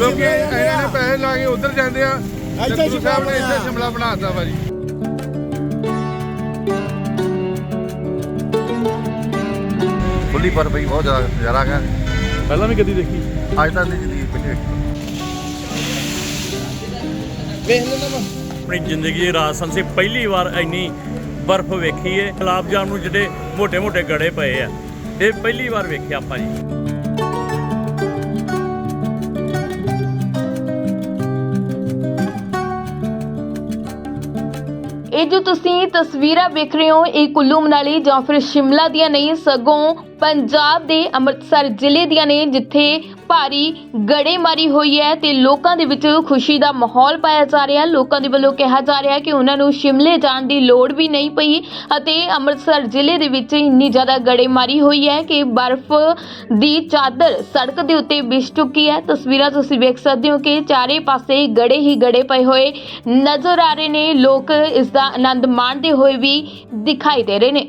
ਲੋਕੀ ਇਹਨਾਂ ਪੈਸੇ ਲਾ ਕੇ ਉਧਰ ਜਾਂਦੇ ਆ ਇੱਥੇ ਸ਼ਿਮਲਾ ਨੇ ਇੱਥੇ ਸ਼ਿਮਲਾ ਬਣਾਤਾ ਭਾਜੀ ਖੁੱਲੀ ਪਰ ਬਈ ਬਹੁਤ ਜ਼ਿਆਦਾ ਨਜ਼ਾਰਾ ਹੈ ਪਹਿਲਾਂ ਵੀ ਕਦੀ ਦੇਖੀ? ਅੱਜ ਤੱਕ ਨਹੀਂ ਜੀ ਪਿੰਡੇ ਵੇਖ ਲੈਣਾ ਮੈਂ ਆਪਣੀ ਜ਼ਿੰਦਗੀ ਦੇ ਰਾਜਸਥਾਨ ਸੇ ਪਹਿਲੀ ਵਾਰ ਇੰਨੀ ਬਰਫ਼ ਵੇਖੀ ਹੈ ਗੁਲਾਬ ਜਾਮ ਜਿਹੜੇ ਮੋٹے ਮੋਟੇ ਗੜੇ ਪਏ ਆ। ਇਹ ਪਹਿਲੀ ਵਾਰ ਵੇਖਿਆ ਆਪਾਂ ਜੀ। ਇਹ ਜੋ ਤੁਸੀਂ ਤਸਵੀਰਾਂ ਵੇਖ ਰਹੇ ਹੋ, ਇਹ ਕੁੱਲੂ ਮਨਾਲੀ ਜਾਂ ਫਿਰ ਸ਼ਿਮਲਾ ਦੀਆਂ ਨਹੀਂ, ਸਗੋਂ ਪੰਜਾਬ ਦੇ ਅੰਮ੍ਰਿਤਸਰ ਜ਼ਿਲ੍ਹੇ ਦੀਆਂ ਨੇ, ਜਿੱਥੇ ਭਾਰੀ ਗੜੇਮਾਰੀ ਹੋਈ ਹੈ ਤੇ ਲੋਕਾਂ ਦੇ ਵਿੱਚ ਖੁਸ਼ੀ ਦਾ ਮਾਹੌਲ ਪਾਇਆ ਜਾ ਰਿਹਾ। ਹੈ ਲੋਕਾਂ ਦੇ ਵੱਲੋਂ ਕਿਹਾ ਜਾ ਰਿਹਾ ਹੈ ਕਿ ਉਹਨਾਂ ਨੂੰ ਸ਼ਿਮਲੇ ਜਾਣ ਦੀ ਲੋੜ ਵੀ ਨਹੀਂ ਪਈ ਅਤੇ ਅੰਮ੍ਰਿਤਸਰ ਜ਼ਿਲ੍ਹੇ ਦੇ ਵਿੱਚ ਇੰਨੀ ਜ਼ਿਆਦਾ ਗੜੇਮਾਰੀ ਹੋਈ ਹੈ ਕਿ ਬਰਫ਼ ਦੀ ਚਾਦਰ ਸੜਕ ਦੇ ਉੱਤੇ ਵਿਛ ਚੁੱਕੀ ਹੈ। ਤਸਵੀਰਾਂ ਤੁਸੀਂ ਵੇਖ ਸਕਦੇ ਹੋ ਕਿ ਚਾਰੇ ਪਾਸੇ ਗੜੇ ਹੀ ਗੜੇ ਪਏ ਹੋਏ ਨਜ਼ਰ ਆ ਰਹੇ ਨੇ। ਲੋਕ ਇਸ ਦਾ ਆਨੰਦ ਮਾਣਦੇ ਹੋਏ ਵੀ ਦਿਖਾਈ ਦੇ ਰਹੇ ਨੇ।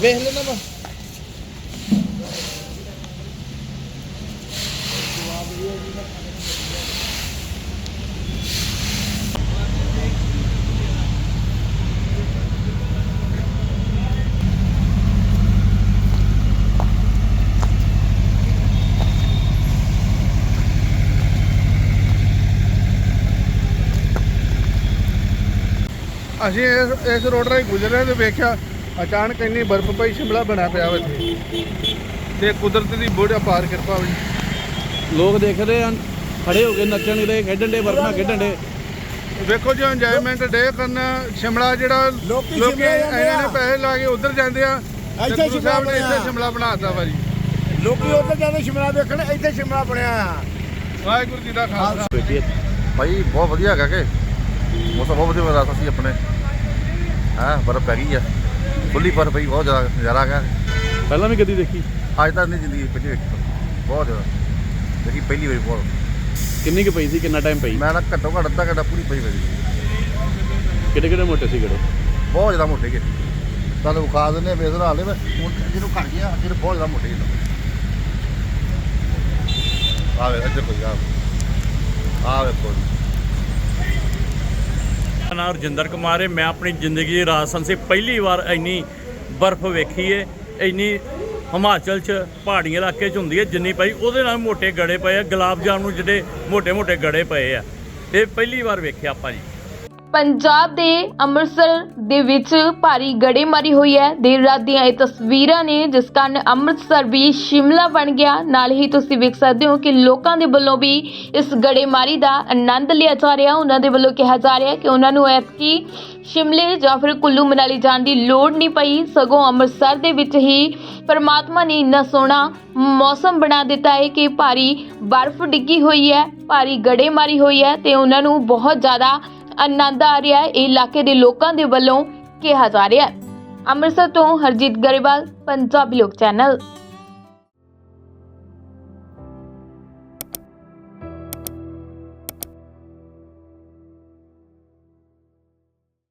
Ves, no nomás. ਅਸੀਂ ਇਸ ਇਸ ਰੋਡ ਰਾਹੀਂ ਗੁਜ਼ਰ ਰਹੇ ਤੇ ਵੇਖਿਆ ਅਚਾਨਕ ਇੰਨੀ ਬਰਫ਼ ਪਈ, ਸ਼ਿਮਲਾ ਬਣਾ ਪਿਆ ਵਾ ਤੇ ਕੁਦਰਤ ਦੀ ਬੋੜਾ ਪਾਰ ਕਿਰਪਾ ਹੋਈ। ਲੋਕ ਦੇਖਦੇ ਹਨ ਖੜੇ ਹੋ ਕੇ ਨੱਚਣ ਦੇ ਖੇਡਣ ਦੇ ਵਰਨਾ ਖੇਡਣ ਦੇ। ਵੇਖੋ ਜੋ ਇੰਜੋਇਮੈਂਟ ਡੇ ਕਰਨਾ ਸ਼ਿਮਲਾ ਜਿਹੜਾ ਲੋਕੀ ਸ਼ਿਮਲਾ ਜਾਂਦੇ ਇਹਨਾਂ ਨੇ ਆ। ਪੈਸੇ ਲਾ ਕੇ ਉਧਰ ਜਾਂਦੇ ਆ। ਇੱਥੇ ਸ਼ਿਮਲਾ ਇੱਥੇ ਸ਼ਿਮਲਾ ਬਣਾਤਾ ਵਾ ਜੀ ਲੋਕੀ ਉੱਧਰ ਜਾਂਦੇ ਸ਼ਿਮਲਾ ਦੇਖਣ ਇੱਥੇ ਸ਼ਿਮਲਾ ਬਣਿਆ। ਆ ਵਾਹਿਗੁਰੂ ਜੀ ਦਾ ਖਾਲਸਾ। ਭਾਈ ਬਹੁਤ ਵਧੀਆ ਹੈਗਾ ਕਿ। ਮੌਸਮ ਬਹੁਤ ਵਧੀਆ ਰਾਸਤਾ ਸੀ ਆਪਣੇ। ਹਾਂ ਬਰਫ਼ ਪੈ ਗਈ ਆ। ਖੁੱਲੀ ਪਰ ਪਈ ਬਹੁਤ ਜ਼ਿਆਦਾ ਨਜ਼ਾਰਾ ਹੈ ਪਹਿਲਾਂ ਵੀ ਕਦੀ ਦੇਖੀ? ਅੱਜ ਤੱਕ ਦੀ ਜ਼ਿੰਦਗੀ ਵਿੱਚ ਵੇਖੀ ਬਹੁਤ ਜ਼ਿਆਦਾ। ਦੇਖੀ ਪਹਿਲੀ ਵਾਰੀ ਬਹੁਤ ਕਿੰਨੀ ਕੁ ਪਈ ਸੀ? ਕਿੰਨਾ ਟਾਈਮ ਪਈ? ਮੈਂ ਨਾ ਘੱਟੋ ਘੱਟ ਅੱਧਾ ਘੰਟਾ ਪੂਰੀ ਪਈ ਮੇਰੀ ਕਿਹੜੇ ਕਿਹੜੇ ਮੋਟੇ ਸੀ ਗੜੇ ਬਹੁਤ ਜ਼ਿਆਦਾ ਮੋਟੇ ਗਏ ਤੁਹਾਨੂੰ ਵਿਖਾ ਦਿੰਦੇ ਬੇਸਰ ਹਾਲੇ ਮੈਂ। ਹੁਣ ਜਿਹਨੂੰ ਘਟ ਗਿਆ ਜਿਹਨੂੰ ਬਹੁਤ ਜ਼ਿਆਦਾ ਮੋਟੇ ਗਏ ਆਵੇ ਇੱਧਰ ਕੋਈ ਆ। ਆ ਵੇਖੋ ਜੀ। ਮੇਰਾ ਨਾਮ ਰਜਿੰਦਰ ਕੁਮਾਰ ਹੈ। ਮੈਂ ਆਪਣੀ ਜ਼ਿੰਦਗੀ ਦੀ ਰਾਜਸਥਾਨ ਸੇ ਪਹਿਲੀ ਵਾਰ ਇੰਨੀ ਬਰਫ਼ ਵੇਖੀ ਏ ਇੰਨੀ ਹਿਮਾਚਲ 'ਚ ਪਹਾੜੀ ਇਲਾਕੇ 'ਚ ਹੁੰਦੀ ਹੈ ਜਿੰਨੀ ਪਈ, ਉਹਦੇ ਨਾਲ ਮੋਟੇ ਗੜੇ ਪਏ ਆ, ਗੁਲਾਬ ਜਾਮਨ ਨੂੰ ਜਿਹੜੇ ਮੋਟੇ-ਮੋਟੇ ਗੜੇ ਪਏ ਆ। ਤੇ ਪਹਿਲੀ ਵਾਰ ਵੇਖਿਆ ਆਪਾਂ ਜੀ। ਪੰਜਾਬ ਦੇ ਅੰਮ੍ਰਿਤਸਰ ਦੇ ਵਿੱਚ ਭਾਰੀ ਗੜੇਮਾਰੀ ਹੋਈ ਹੈ। ਦੇਰ ਰਾਤ ਦੀਆਂ ਇਹ ਤਸਵੀਰਾਂ ਨੇ, ਜਿਸ ਕਾਰਨ ਅੰਮ੍ਰਿਤਸਰ ਵੀ ਸ਼ਿਮਲਾ ਬਣ ਗਿਆ। ਨਾਲ ਹੀ ਤੁਸੀਂ ਵੇਖ ਸਕਦੇ ਹੋ ਕਿ ਲੋਕਾਂ ਦੇ ਵੱਲੋਂ ਵੀ ਇਸ ਗੜੇਮਾਰੀ ਦਾ ਆਨੰਦ ਲਿਆ ਜਾ ਰਿਹਾ। ਉਹਨਾਂ ਦੇ ਵੱਲੋਂ ਕਿਹਾ ਜਾ ਰਿਹਾ ਕਿ ਉਹਨਾਂ ਨੂੰ ਐਤਕੀ ਸ਼ਿਮਲੇ ਜਾਂ ਫਿਰ ਕੁੱਲੂ ਮਨਾਲੀ ਜਾਣ ਦੀ ਲੋੜ ਨਹੀਂ ਪਈ। ਸਗੋਂ ਅੰਮ੍ਰਿਤਸਰ ਦੇ ਵਿੱਚ ਹੀ ਪਰਮਾਤਮਾ ਨੇ ਇੰਨਾ ਸੋਹਣਾ ਮੌਸਮ ਬਣਾ ਦਿੱਤਾ ਹੈ ਕਿ ਭਾਰੀ ਬਰਫ਼ ਡਿੱਗੀ ਹੋਈ ਹੈ, ਭਾਰੀ ਗੜੇਮਾਰੀ ਹੋਈ ਹੈ ਤੇ ਉਹਨਾਂ ਨੂੰ ਬਹੁਤ ਜ਼ਿਆਦਾ ਆਨੰਦ ਆ ਰਿਹਾ ਹੈ। ਇਹ ਇਲਾਕੇ ਦੇ ਲੋਕਾਂ ਦੇ ਵੱਲੋਂ ਕਿਹਾ ਜਾ ਰਿਹਾ ਹੈ। ਅੰਮ੍ਰਿਤਸਰ ਤੋਂ ਹਰਜੀਤ ਗਰੇਵਾਲ, ਪੰਜਾਬੀ ਲੋਕ ਚੈਨਲ।